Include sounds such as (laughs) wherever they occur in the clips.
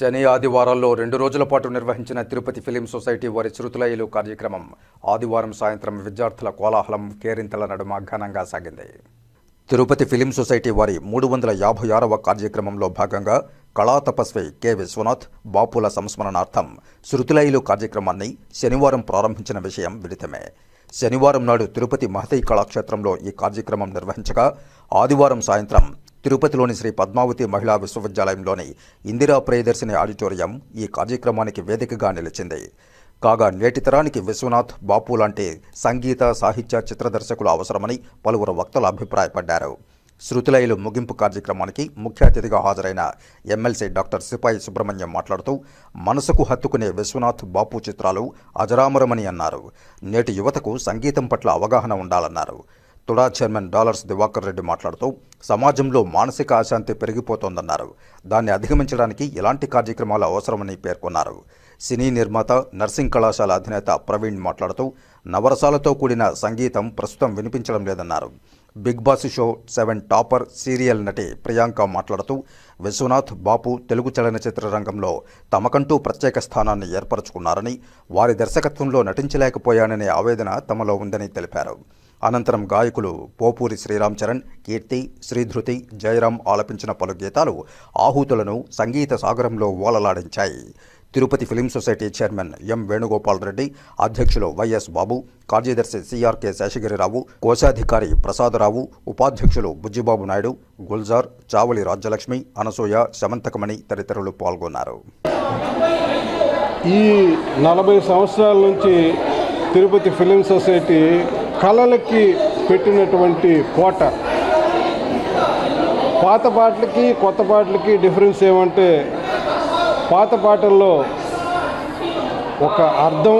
శని ఆదివారాల్లో రెండు రోజుల పాటు నిర్వహించిన తిరుపతి ఫిలిం సొసైటీ వారి శృతులయలు కార్యక్రమం. ఆదివారం సాయంత్రం విద్యార్థుల కోలాహలం కేరింతల నడుమ ఘనంగా సాగింది. తిరుపతి ఫిలిం సొసైటీ వారి మూడు వందల యాభై ఆరవ కార్యక్రమంలో భాగంగా కళా తపస్వి కె. విశ్వనాథ్ బాపుల సంస్మరణార్థం శృతులయలు కార్యక్రమాన్ని శనివారం ప్రారంభించిన విషయం విదితమే. శనివారం నాడు తిరుపతి మహతీ కళాక్షేత్రంలో ఈ కార్యక్రమం నిర్వహించగా ఆదివారం సాయంత్రం తిరుపతిలోని శ్రీ పద్మావతి మహిళా విశ్వవిద్యాలయంలోని ఇందిరా ప్రియదర్శిని ఆడిటోరియం ఈ కార్యక్రమానికి వేదికగా నిలిచింది. కాగా నేటి తరానికి విశ్వనాథ్ బాపు లాంటి సంగీత సాహిత్య చిత్ర దర్శకులు అవసరమని పలువురు వక్తలు అభిప్రాయపడ్డారు. శృతులయలు ముగింపు కార్యక్రమానికి ముఖ్య అతిథిగా హాజరైన ఎమ్మెల్సీ డాక్టర్ సిపాయి సుబ్రహ్మణ్యం మాట్లాడుతూ మనసుకు హత్తుకునే విశ్వనాథ్ బాపు చిత్రాలు అజరామరమని అన్నారు. నేటి యువతకు సంగీతం పట్ల అవగాహన ఉండాలన్నారు. తుడా చైర్మన్ డాలర్స్ దివాకర్ రెడ్డి మాట్లాడుతూ సమాజంలో మానసిక అశాంతి పెరిగిపోతోందన్నారు. దాన్ని అధిగమించడానికి ఎలాంటి కార్యక్రమాలు అవసరమని పేర్కొన్నారు. సినీ నిర్మాత నర్సింగ్ కళాశాల అధినేత ప్రవీణ్ మాట్లాడుతూ నవరసాలతో కూడిన సంగీతం ప్రస్తుతం వినిపించడం లేదన్నారు. Bigg Boss show seven topper serial నటి ప్రియాంక మాట్లాడుతూ విశ్వనాథ్ బాపు తెలుగు చలనచిత్ర రంగంలో తమకంటూ ప్రత్యేక స్థానాన్ని ఏర్పరచుకున్నారని వారి దర్శకత్వంలో నటించలేకపోయాననే ఆవేదన తమలో ఉందని తెలిపారు. అనంతరం గాయకులు పోపూరి శ్రీరామ్ చరణ్ కీర్తి శ్రీధృతి జయరాం ఆలపించిన పలు గీతాలు ఆహూతులను సంగీత సాగరంలో ఓలలాడించాయి. Tirupati film society chairman M Venugopal Reddy అధ్యక్షులు వైఎస్ బాబు కార్యదర్శి సిఆర్కే శేషగిరిరావు కోశాధికారి ప్రసాదరావు ఉపాధ్యక్షులు బుజ్జిబాబు నాయుడు గుల్జార్ చావలి రాజ్యలక్ష్మి అనసూయ శమంతకమణి తదితరులు పాల్గొన్నారు. ఈ నలభై సంవత్సరాల నుంచి తిరుపతి ఫిలిం సొసైటీ కళలకి పెట్టినటువంటి కోట. పాత పాటలకి కొత్త పాటలకి డిఫరెన్స్ ఏమంటే పాత పాటల్లో ఒక అర్థం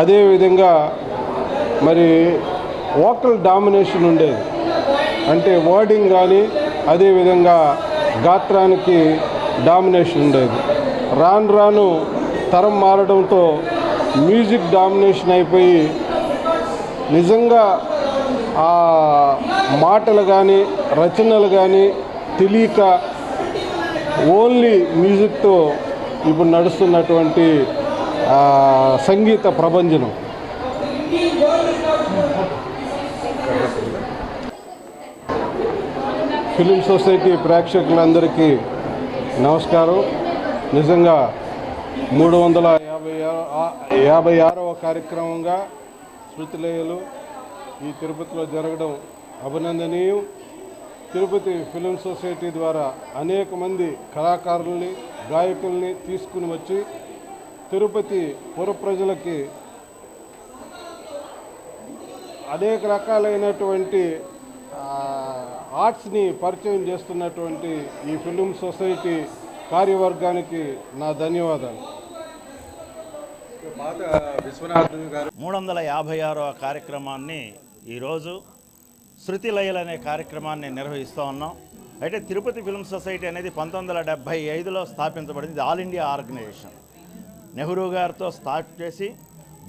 అదేవిధంగా మరి వోకల్ డామినేషన్ ఉండేది. అంటే వర్డింగ్ కానీ అదేవిధంగా గాత్రానికి డామినేషన్ ఉండేది. రాను రాను తరం మారడంతో మ్యూజిక్ డామినేషన్ అయిపోయి నిజంగా ఆ మాటలు కానీ రచనలు కానీ తెలియక ఓన్లీ మ్యూజిక్తో ఇప్పుడు నడుస్తున్నటువంటి సంగీత ప్రభంజనం. ఫిలిం సొసైటీ ప్రేక్షకులందరికీ నమస్కారం. నిజంగా మూడు వందల యాభై ఆరు- యాభై ఆరవ కార్యక్రమంగా శృతిలయలు ఈ తిరుపతిలో జరగడం అభినందనీయం. తిరుపతి ఫిలిం సొసైటీ ద్వారా అనేక మంది కళాకారుల్ని గాయకుల్ని తీసుకుని వచ్చి తిరుపతి పుర ప్రజలకి అనేక రకాలైనటువంటి ఆర్ట్స్ని పరిచయం చేస్తున్నటువంటి ఈ ఫిలిం సొసైటీ కార్యవర్గానికి నా ధన్యవాదాలు. మూడు వందల యాభై ఆరవ కార్యక్రమాన్ని ఈరోజు శృతి లయలు అనే కార్యక్రమాన్ని నిర్వహిస్తూ ఉన్నాం. అయితే తిరుపతి ఫిల్మ్ సొసైటీ అనేది పంతొమ్మిది వందల డెబ్భై ఐదులో స్థాపించబడింది. All India organisation. నెహ్రూ గారితో స్టార్ట్ చేసి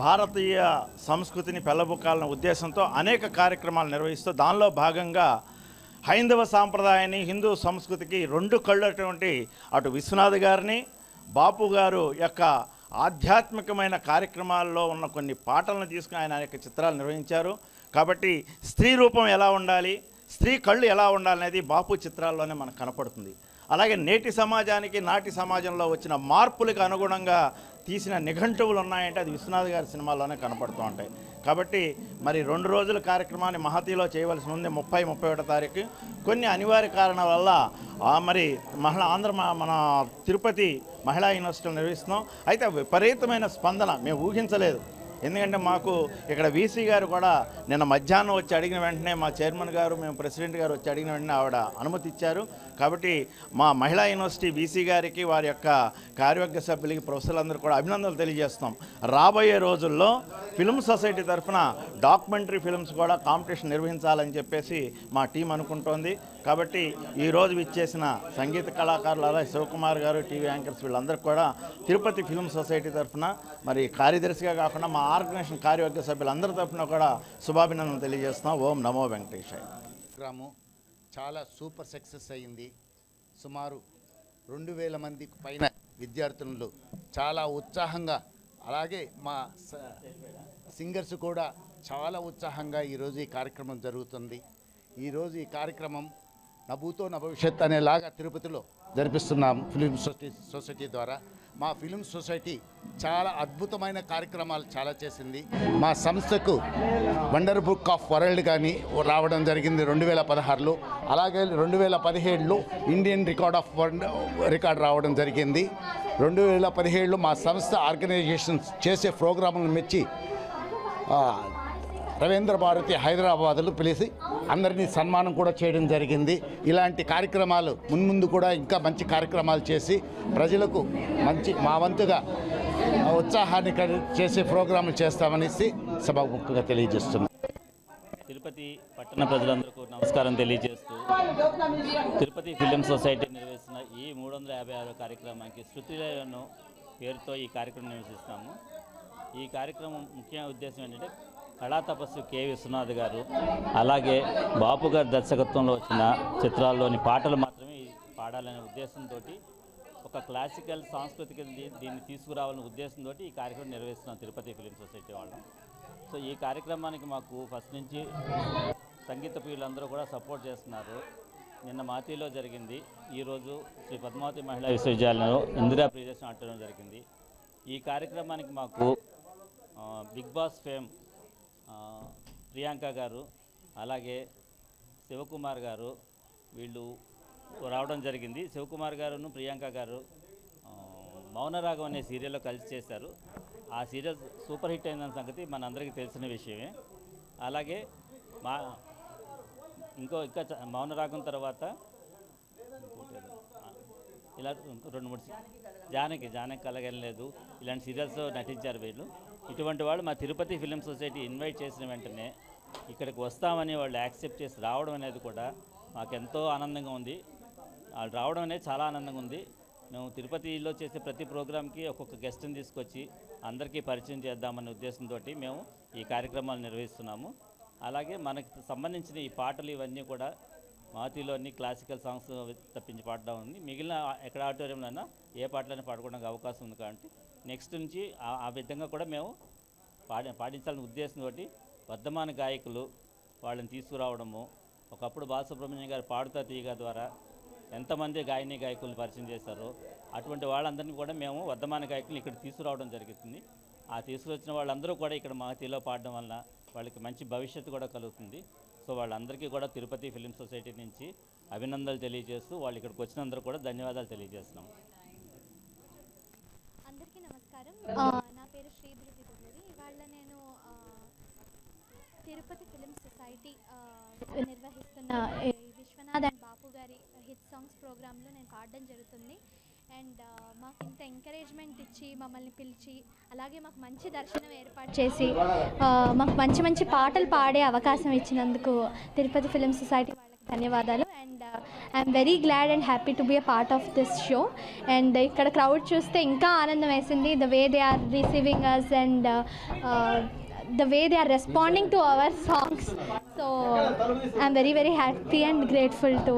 భారతీయ సంస్కృతిని పెళ్ళబుక్కాలనే ఉద్దేశంతో అనేక కార్యక్రమాలు నిర్వహిస్తూ దానిలో భాగంగా హైందవ సాంప్రదాయాన్ని హిందూ సంస్కృతికి రెండు కళ్ళటువంటి అటు విశ్వనాథ్ గారిని బాపు గారు యొక్క ఆధ్యాత్మికమైన కార్యక్రమాల్లో ఉన్న కొన్ని పాటలను తీసుకుని ఆయన అనేక చిత్రాలు నిర్వహించారు. కాబట్టి స్త్రీ రూపం ఎలా ఉండాలి? స్త్రీ కళ్ళు ఎలా ఉండాలనేది బాపు చిత్రాల్లోనే మనకు కనపడుతుంది. అలాగే నేటి సమాజానికి నాటి సమాజంలో వచ్చిన మార్పులకు అనుగుణంగా తీసిన నిఘంటువులు ఉన్నాయంటే అది విశ్వనాథ్ గారి సినిమాల్లోనే కనపడుతూ ఉంటాయి. కాబట్టి మరి రెండు రోజుల కార్యక్రమాన్ని మహతీలో చేయవలసి ఉంది ముప్పై ముప్పై ఒకటో తారీఖు. కొన్ని అనివార్య కారణాల వల్ల మరి మహిళా ఆంధ్ర మన తిరుపతి మహిళా యూనివర్సిటీలో నిర్వహిస్తున్నాం. అయితే విపరీతమైన స్పందన మేము ఊహించలేదు. ఎందుకంటే మాకు ఇక్కడ వీసీ గారు కూడా నిన్న మధ్యాహ్నం వచ్చి అడిగిన వెంటనే మా చైర్మన్ గారు మేము ప్రెసిడెంట్ గారు వచ్చి అడిగిన వెంటనే ఆవిడ అనుమతి ఇచ్చారు. కాబట్టి మా మహిళా యూనివర్సిటీ బీసీ గారికి వారి యొక్క కార్యవర్గ సభ్యులకి ప్రొఫెసర్లందరూ కూడా అభినందనలు తెలియజేస్తాం రాబోయే రోజుల్లో ఫిల్మ్ సొసైటీ తరఫున డాక్యుమెంటరీ ఫిల్మ్స్ కూడా కాంపిటీషన్ నిర్వహించాలని చెప్పేసి మా టీం అనుకుంటోంది. కాబట్టి ఈరోజు విచ్చేసిన సంగీత కళాకారులు అలా శివకుమార్ గారు టీవీ యాంకర్స్ వీళ్ళందరూ కూడా తిరుపతి ఫిల్మ్ సొసైటీ తరఫున మరి కార్యదర్శిగా కాకుండా మా ఆర్గనైజేషన్ కార్యవర్గ సభ్యులందరి తరఫున కూడా శుభాభినందనలు తెలియజేస్తున్నాం. ఓం నమో వెంకటేశాయ. గ్రామం చాలా సూపర్ సక్సెస్ అయింది. సుమారు రెండు వేల మందికి పైన విద్యార్థులు చాలా ఉత్సాహంగా అలాగే మా స- సింగర్స్ కూడా చాలా ఉత్సాహంగా ఈరోజు ఈ కార్యక్రమం జరుగుతుంది. ఈరోజు ఈ కార్యక్రమం నభూతో నా భవిష్యత్ అనేలాగా తిరుపతిలో జరిపిస్తున్నాం ఫిలిం సొసైటీ సొసైటీ ద్వారా. మా ఫిలిం సొసైటీ చాలా అద్భుతమైన కార్యక్రమాలు చాలా చేసింది. మా సంస్థకు వండర్ బుక్ ఆఫ్ వరల్డ్ కానీ రావడం జరిగింది రెండు వేల పదహారులో. అలాగే రెండు వేల పదిహేడులో Indian record of world record రావడం జరిగింది. రెండు వేల పదిహేడులో మా సంస్థ ఆర్గనైజేషన్స్ చేసే ప్రోగ్రాములను మెచ్చి రవీంద్ర భారతి హైదరాబాద్లో పిలిచి అందరినీ సన్మానం కూడా చేయడం జరిగింది. ఇలాంటి కార్యక్రమాలు మున్ముందు కూడా ఇంకా మంచి కార్యక్రమాలు చేసి ప్రజలకు మంచి మా వంతుగా ఉత్సాహాన్ని కలి- చేసే ప్రోగ్రాములు చేస్తామనేసి సభాముఖంగా తెలియజేస్తున్నాం. తిరుపతి పట్టణ ప్రజలందరికీ నమస్కారం తెలియజేస్తూ తిరుపతి ఫిలిం సొసైటీ నిర్వహిస్తున్న ఈ మూడు వందల యాభై ఆరో కార్యక్రమానికి శృతిలయను పేరుతో ఈ కార్యక్రమం నిర్వహిస్తాము ఈ కార్యక్రమం ముఖ్య ఉద్దేశం ఏంటంటే కళా తపస్సు కె. విశ్వనాథ్ గారు అలాగే బాపు గారి దర్శకత్వంలో వచ్చిన చిత్రాల్లోని పాటలు మాత్రమే పాడాలనే ఉద్దేశంతో ఒక క్లాసికల్ సాంస్కృతిక దీన్ని తీసుకురావాలనే ఉద్దేశంతో ఈ కార్యక్రమం నిర్వహిస్తున్నాం తిరుపతి ఫిలిం సొసైటీ వాళ్ళం. సో ఈ కార్యక్రమానికి మాకు ఫస్ట్ నుంచి సంగీత ప్రియులందరూ కూడా సపోర్ట్ చేస్తున్నారు. నిన్న మాతిలో జరిగింది. ఈరోజు శ్రీ పద్మావతి మహిళా విశ్వవిద్యాలయంలో ఇందిరా ప్రియదర్శనం ఆడటం జరిగింది. ఈ కార్యక్రమానికి మాకు బిగ్ బాస్ ఫేమ్ ప్రియాంక గారు అలాగే శివకుమార్ గారు వీళ్ళు రావడం జరిగింది. శివకుమార్ గారును ప్రియాంక గారు మౌనరాగం అనే సీరియల్లో కలిసి చేశారు. ఆ సీరియల్ సూపర్ హిట్ అయిన సంగతి మనందరికీ తెలిసిన విషయమే. అలాగే మా ఇంకో ఇంకా చ- మౌనరాగం తర్వాత ఇలా రెండు మూడు జానకి జానకి జానకి కలగలేదు ఇలాంటి సీరియల్స్ నటించారు వీళ్ళు. ఇటువంటి వాళ్ళు మా తిరుపతి ఫిలిం సొసైటీ ఇన్వైట్ చేసిన వెంటనే ఇక్కడికి వస్తామని వాళ్ళు యాక్సెప్ట్ చేసి రావడం అనేది కూడా మాకెంతో ఆనందంగా ఉంది. వాళ్ళు రావడం అనేది చాలా ఆనందంగా ఉంది. మేము తిరుపతిలో చేసే ప్రతి ప్రోగ్రామ్కి ఒక్కొక్క గెస్ట్ని తీసుకొచ్చి అందరికీ పరిచయం చేద్దామనే ఉద్దేశంతో మేము ఈ కార్యక్రమాలు నిర్వహిస్తున్నాము. అలాగే మనకి సంబంధించిన ఈ పాటలు ఇవన్నీ కూడా మాతిలో అన్ని క్లాసికల్ సాంగ్స్ తప్పించి పాడడం ఉంది. మిగిలిన ఎక్కడ ఆడిటోరియంలో అయినా ఏ పాటలైనా పాడుకోవడానికి అవకాశం ఉంది కాబట్టి నెక్స్ట్ నుంచి ఆ- ఆ విధంగా కూడా మేము పాడి పాటించాలని ఉద్దేశం తోటి వర్ధమాన గాయకులు వాళ్ళని తీసుకురావడము ఒకప్పుడు బాలసుబ్రహ్మణ్యం గారు పాడుతా తీగ ద్వారా ఎంతమంది గాయని గాయకులు పరిచయం చేశారో అటువంటి వాళ్ళందరినీ కూడా మేము వర్ధమాన గాయకులు ఇక్కడ తీసుకురావడం జరుగుతుంది. ఆ తీసుకొచ్చిన వాళ్ళందరూ కూడా ఇక్కడ మాతిలో పాడడం వల్ల వాళ్ళకి మంచి భవిష్యత్తు కూడా కలుగుతుంది. సో వాళ్ళందరికీ కూడా తిరుపతి ఫిలిం సొసైటీ నుంచి అభినందనలు తెలియజేస్తూ వాళ్ళు ఇక్కడికి వచ్చినందరూ కూడా ధన్యవాదాలు తెలియజేస్తున్నాం. అందరికీ నమస్కారం. నా పేరు శ్రీధృతి దుర్గూరి ఇవాళ నేను తిరుపతి ఫిలిం సొసైటీ నిర్వహిస్తున్న విశ్వనాథ్ అండ్ బాపు గారి హిట్ సాంగ్స్ ప్రోగ్రాంలో నేను పాడడం జరుగుతుంది. అండ్ మాకు ఇంత ఎంకరేజ్మెంట్ ఇచ్చి మమ్మల్ని పిలిచి అలాగే మాకు మంచి దర్శనం ఏర్పాటు చేసి మాకు మంచి మంచి పాటలు పాడే అవకాశం ఇచ్చినందుకు తిరుపతి ఫిలిం సొసైటీ వాళ్ళకి ధన్యవాదాలు. And I'm very glad and happy to be a part of this show and ఇక్కడ క్రౌడ్ చూస్తే ఇంకా ఆనందం వేసింది. The way they are receiving us and the way they are responding to our songs so I'm very very happy and grateful to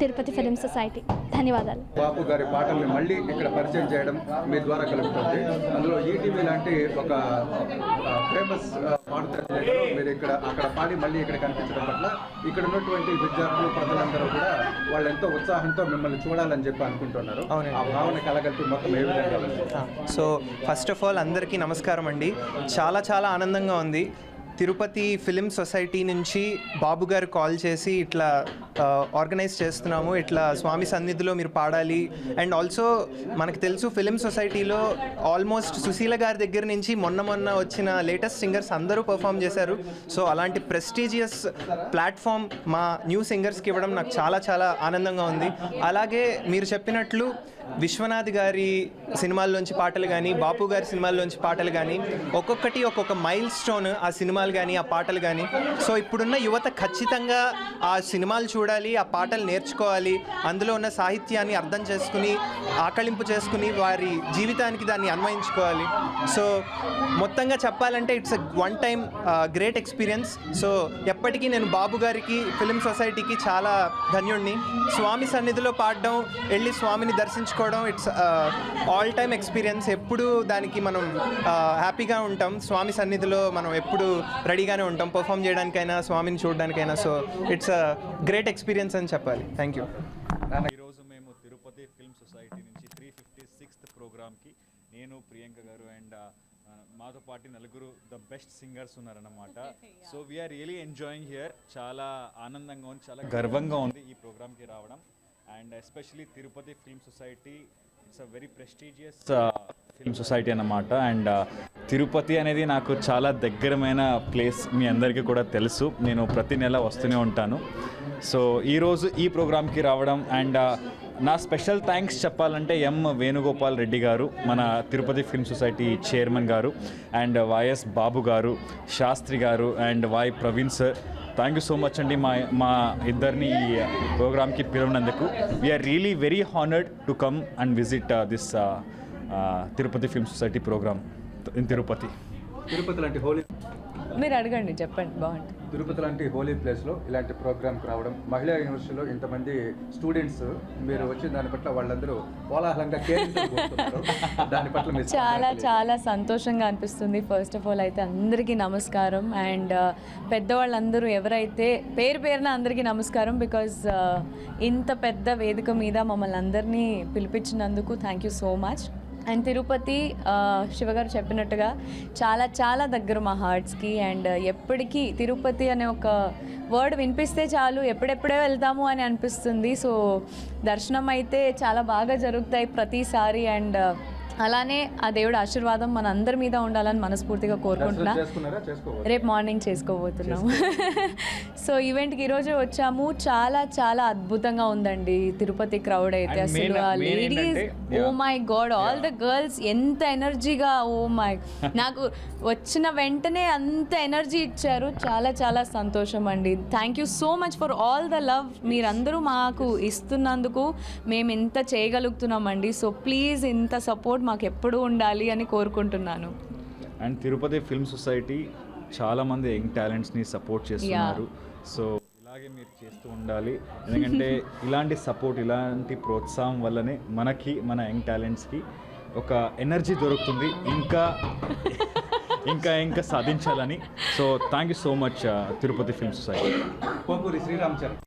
Tirupati film society ధన్యవాదాలు. బాపు గారి పాటల్ని మళ్ళీ ఇక్కడ పరిచయం చేయడం మీ ద్వారా కలుగుతుంది. అందులో ఈటీవీ లాంటి ఒక ఫేమస్ పాడుతారు మీరు ఇక్కడ అక్కడ పాడి మళ్ళీ ఇక్కడ కనిపించడం పట్ల ఇక్కడ ఉన్నటువంటి విద్యార్థులు ప్రజలందరూ కూడా వాళ్ళు ఎంతో ఉత్సాహంతో మిమ్మల్ని చూడాలని చెప్పి అనుకుంటున్నారు. ఆ భావన కలగలిపి మొత్తం ఏ విధంగా? సో ఫస్ట్ ఆఫ్ ఆల్ అందరికీ నమస్కారం అండి. చాలా చాలా ఆనందంగా ఉంది. తిరుపతి ఫిలిం సొసైటీ నుంచి బాబు గారు కాల్ చేసి ఇట్లా ఆర్గనైజ్ చేస్తున్నాము. ఇట్లా స్వామి సన్నిధిలో మీరు పాడాలి. అండ్ ఆల్సో మనకు తెలుసు ఫిలిం సొసైటీలో ఆల్మోస్ట్ సుశీల గారి దగ్గర నుంచి మొన్న మొన్న వచ్చిన లేటెస్ట్ సింగర్స్ అందరూ పర్ఫామ్ చేశారు. సో అలాంటి ప్రెస్టీజియస్ ప్లాట్ఫామ్ మా న్యూ సింగర్స్కి ఇవ్వడం నాకు చాలా చాలా ఆనందంగా ఉంది. అలాగే మీరు చెప్పినట్లు విశ్వనాథ్ గారి సినిమాల్లోంచి పాటలు కానీ బాపు గారి సినిమాల్లోంచి పాటలు కానీ ఒక్కొక్కటి ఒక్కొక్క మైల్ స్టోన్ ఆ సినిమాలు కానీ ఆ పాటలు కానీ సో ఇప్పుడున్న యువత ఖచ్చితంగా ఆ సినిమాలు చూడాలి ఆ పాటలు నేర్చుకోవాలి. అందులో ఉన్న సాహిత్యాన్ని అర్థం చేసుకుని ఆకళింపు చేసుకుని వారి జీవితానికి దాన్ని అన్వయించుకోవాలి. సో మొత్తంగా చెప్పాలంటే it's one time great experience. So ఎప్పటికీ నేను బాబు గారికి ఫిలిం సొసైటీకి చాలా ధన్యుణ్ణి. స్వామి సన్నిధిలో పాడడం వెళ్ళి స్వామిని దర్శించు నేర్చుకోవడం ఇట్స్ ఆల్ టైమ్ ఎక్స్పీరియన్స్ ఎప్పుడు దానికి మనం uh, హ్యాపీగా ఉంటాం స్వామి సన్నిధిలో మనం ఎప్పుడు రెడీగానే ఉంటాం పర్ఫామ్ చేయడానికైనా స్వామిని చూడడానికైనా. So it's a great experience అని చెప్పాలి. థ్యాంక్ యూ ఈరోజు మేము తిరుపతి ఫిల్మ్ సొసైటీ నుంచి త్రీ ఫిఫ్టీ సిక్స్త్ ప్రోగ్రామ్కి నేను ప్రియాంక గారు అండ్ uh, మాతో పాటు నలుగురు ద బెస్ట్ సింగర్స్ ఉన్నారన్నమాట. So we're really enjoying here చాలా ఆనందంగా ఉంది చాలా గర్వంగా ఉంది ఈ ప్రోగ్రామ్కి రావడం. And especially Tirupati film society it's a very prestigious film society అన్నమాట. అండ్ uh, తిరుపతి అనేది నాకు చాలా దగ్గరమైన ప్లేస్ మీ అందరికీ కూడా తెలుసు. నేను ప్రతి నెల వస్తూనే ఉంటాను. సో ఈరోజు ఈ ప్రోగ్రామ్కి రావడం అండ్ uh, నా స్పెషల్ థ్యాంక్స్ చెప్పాలంటే ఎం వేణుగోపాల్ రెడ్డి గారు మన తిరుపతి ఫిల్మ్ సొసైటీ చైర్మన్ గారు అండ్ uh, వైఎస్ బాబు గారు శాస్త్రి గారు and Y Praveen sir thank you so much అండి మా మా ఇద్దరిని ఈ ప్రోగ్రామ్కి పిలవనందుకు. We're really very honoured to come and visit this Tirupati film society programme in Tirupati Tirupati లాంటి హోలీ మీరు అడగండి చెప్పండి బాగుంటుంది. తిరుపతి లాంటి హోలీ ప్లేస్లో ఇలాంటి ప్రోగ్రామ్కి రావడం మహిళా యూనివర్సిటీలో ఇంతమంది స్టూడెంట్స్ మీరు వచ్చిన దాని పట్ల వాళ్ళందరూ కోలాహలంగా. దాని పట్ల చాలా చాలా సంతోషంగా అనిపిస్తుంది. ఫస్ట్ ఆఫ్ ఆల్ అయితే అందరికీ నమస్కారం. అండ్ పెద్దవాళ్ళందరూ ఎవరైతే పేరు పేరున అందరికీ నమస్కారం బికాజ్ ఇంత పెద్ద వేదిక మీద మమ్మల్ని అందరినీ పిలిపించినందుకు thank you so much and Tirupati శివగారు చెప్పినట్టుగా చాలా చాలా దగ్గర మా హార్ట్స్కి అండ్ ఎప్పటికీ తిరుపతి అనే ఒక వర్డ్ వినిపిస్తే చాలు ఎప్పుడెప్పుడే వెళ్తాము అని అనిపిస్తుంది. సో దర్శనం అయితే చాలా బాగా జరుగుతాయి ప్రతిసారి అండ్ అలానే ఆ దేవుడి ఆశీర్వాదం మన అందరి మీద ఉండాలని మనస్ఫూర్తిగా కోరుకుంటున్నా. రేపు మార్నింగ్ చేసుకోబోతున్నాము సో ఈవెంట్కి ఈరోజు వచ్చాము. చాలా చాలా అద్భుతంగా ఉందండి. తిరుపతి క్రౌడ్ అయితే అసలు ఆ ladies oh. My god all the girls ఎంత ఎనర్జీగా ఓ మై నాకు వచ్చిన వెంటనే అంత ఎనర్జీ ఇచ్చారు. చాలా చాలా సంతోషం అండి. Thank you so much for all the love మీరందరూ మాకు ఇస్తున్నందుకు మేము ఇంత చేయగలుగుతున్నామండి. సో ప్లీజ్ ఇంత సపోర్ట్ మాకు ఎప్పుడూ ఉండాలి అని కోరుకుంటున్నాను. అండ్ తిరుపతి ఫిల్మ్ సొసైటీ చాలా మంది యంగ్ టాలెంట్స్ని సపోర్ట్ చేస్తున్నారు. సో ఇలాగే మీరు చేస్తూ ఉండాలి. ఎందుకంటే (laughs) ఇలాంటి సపోర్ట్ ఇలాంటి ప్రోత్సాహం వల్లనే మనకి మన యంగ్ టాలెంట్స్కి ఒక ఎనర్జీ దొరుకుతుంది. ఇంకా (laughs) ఇంకా ఇంకా సాధించాలని. So thank you so much Tirupati film society Sriram Charan.